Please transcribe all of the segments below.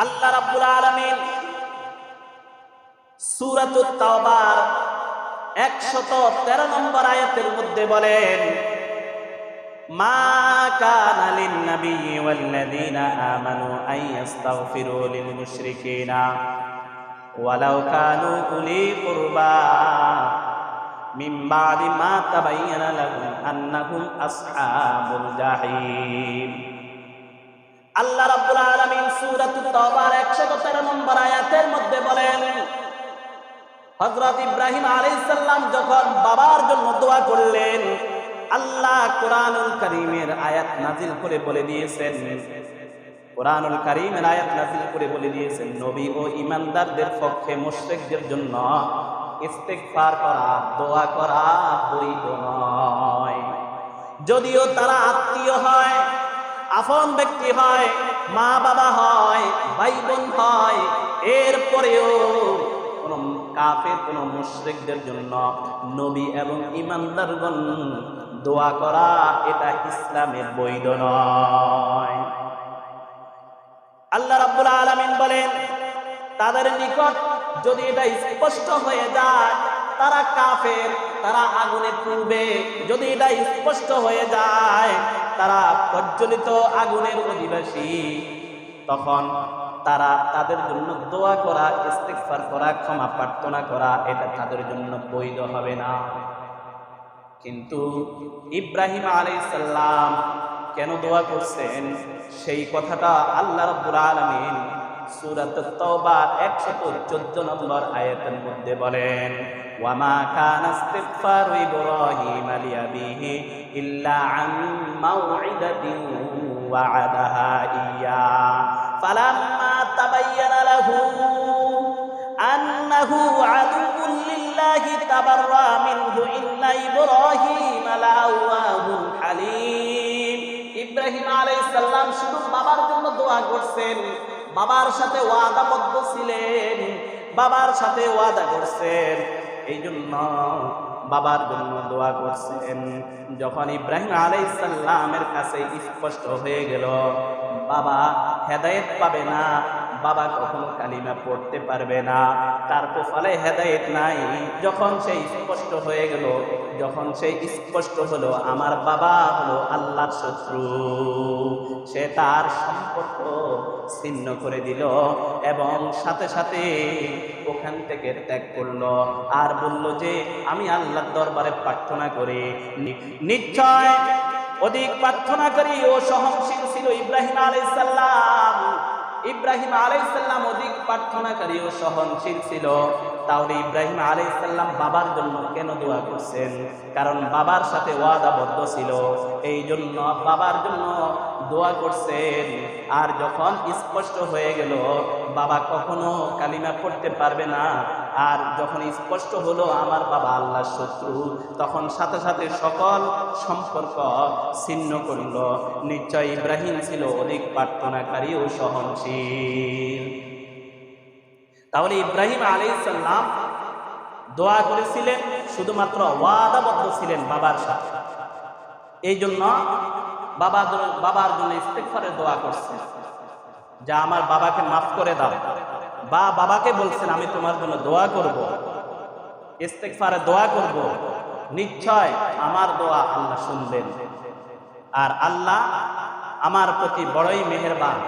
আল্লাহ রাব্বুল আলামিন সূরাতুত তাওবার 113 নম্বর আয়াতের মধ্যে বলেন, মা কানা লিন নাবিয়্যি ওয়াল্লাযীনা আমানু আন ইস্তাগফিরু লিল মুশরিকিনা ওয়ালাউ কানু উলি কুরবা মিন বাদি মা তাবায়্যানা লাহুম আন্নাহুম আসহাবুল জাহিম। আল্লাহ রাব্বুল আলামিন সূরাতুত তাওবার 113 নম্বর আয়াতের মধ্যে বলেন, হযরত ইব্রাহিম আলাইহিস সালাম যখন বাবার জন্য দোয়া করলেন, আল্লাহ কোরআনুল কারীমের আয়াত নাজিল করে বলে দিয়েছেন। কোরআনুল কারীমের আয়াত নাজিল করে বলে দিয়েছেন, নবী ও ঈমানদারদের পক্ষে মুশরিকদের জন্য ইস্তেগফার করা, দোয়া করা বৈধ নয়। যদিও তারা আত্মীয় হয় আপন ব্যক্তি হয় মা বাবা হয় ভাই বোন হয়, এরপরেও কোন কাফের, কোন মুশরিকদের জন্য নবী এবং ইমানদারগণ দোয়া করা এটা ইসলামের বৈধ নয়। আল্লাহ রাব্বুল আলামিন বলেন, তাদের নিকট যদি এটা স্পষ্ট হয়ে যায়, তারা কাফের, তারা আগুনে পূর্বে যদি এটা স্পষ্ট হয়ে যায় প্রজ্বলিত আগুনের অধিবাসী। তখন তারা তাদের জন্য দোয়া করা, ইস্তেগফার করা, ক্ষমা প্রার্থনা করা, এটা তাদের জন্য বৈধ হবে না। কিন্তু ইব্রাহিম আলাইসাল্লাম কেন দোয়া করছেন? সেই কথাটা আল্লাহ রাব্বুল আলামিন সূরাত তাওবার 114 নম্বর আয়াতের মধ্যে বলেন ওয়ামা কানা ইস্তিগফারু ইব্রাহিম ইল্লা আন মাউইদাতিন ওয়া'আদাহা ইয়্যা ফালাম্মা তাবায়্যানা লাহু আন্নাহু আদুউন লিল্লাহি তাবাররা মিনহু ইন্না ইব্রাহিম লাআওয়াহুল হালিম ইব্রাহিম আলাইহিস সালাম শুধু বাবার জন্য দোয়া করছেন, বাবার সাথে ওয়াদাবদ্ধ ছিলেন বাবার সাথে ওয়াদা করছেন। এই জন্য বাবার জন্য দোয়া করছেন। যখন ইব্রাহিম আলাইসাল্লামের কাছে স্পষ্ট হয়ে গেল, বাবা হেদায়েত পাবে না বাবা কখনো কালিমা পড়তে পারবে না। তার কপালে হেদায়েত নাই। যখন সেই স্পষ্ট হয়ে গেল, যখন সেই স্পষ্ট হলো, আমার বাবা হলো আল্লাহর শত্রু। সে তার সম্পর্ক ছিন্ন করে দিল এবং সাথে সাথে ওখান থেকে ত্যাগ করল আর বলল যে, আমি আল্লাহর দরবারে প্রার্থনা করি। নিশ্চয় অধিক প্রার্থনাকারী ও সহনশীল ছিল ইব্রাহিম আলাইসাল্লাম ইব্রাহিম আলাইসাল্লাম অধিক প্রার্থনাকারী ও সহনশীল ছিল। তাহলে ইব্রাহিম আলাইসাল্লাম বাবার জন্য কেন দোয়া করছেন? কারণ বাবার সাথে ওয়াদাবদ্ধ ছিল। এই জন্য বাবার জন্য দোয়া করছেন। আর যখন স্পষ্ট হয়ে গেল, বাবা কখনো কালিমা পড়তে পারবে না। আর যখন স্পষ্ট হলো, আমার বাবা আল্লাহর শত্রু, তখন সাথে সাথে সকল সম্পর্ক ছিন্ন করল। নিশ্চয় ইব্রাহিম ছিল অধিক প্রার্থনাকারী ও সহনশীল। তাহলে ইব্রাহিম আলাইসাল্লাম দোয়া করেছিলেন, শুধুমাত্র ওয়াদাবদ্ধ ছিলেন বাবার সাথে। এই জন্য বাবা বাবার জন্য ইস্তেকফারের দোয়া করছেন যা আমার বাবাকে মাফ করে দাও। বা বাবাকে বলছেন, আমি তোমার জন্য দোয়া করব। ইস্তেকফারে দোয়া করব। নিশ্চয় আমার দোয়া আল্লাহ শুনবেন। আর আল্লাহ আমার প্রতি বড়ই মেহেরবান।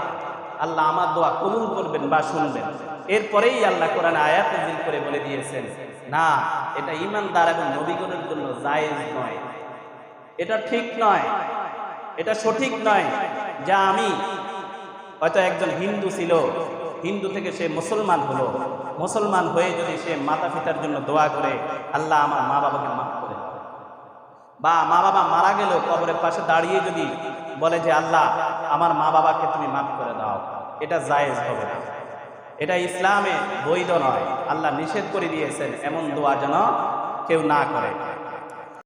আল্লাহ আমার দোয়া কবুল করবেন বা শুনবেন। এরপরেই আল্লাহ কোরআন আয়াত নাযিল করে বলে দিয়েছেন, না, এটা ইমানদার এবং নবীগণের জন্য জায়েজ নয়। এটা ঠিক নয়। এটা সঠিক নয় যা আমি। হয়তো একজন হিন্দু ছিল, হিন্দু থেকে সে মুসলমান হলো। মুসলমান হয়ে যদি সে মাতা পিতার জন্য দোয়া করে, আল্লাহ আমার মা বাবাকে মাফ করে বা মা বাবা মারা গেলেও কবরের পাশে দাঁড়িয়ে যদি বলে যে, আল্লাহ, আমার মা বাবাকে তুমি মাফ করে দাও। এটা জায়েজ হবে না। এটা ইসলামে বৈধ নয়। আল্লাহ নিষেধ করে দিয়েছেন, এমন দোয়া যেন কেউ না করে।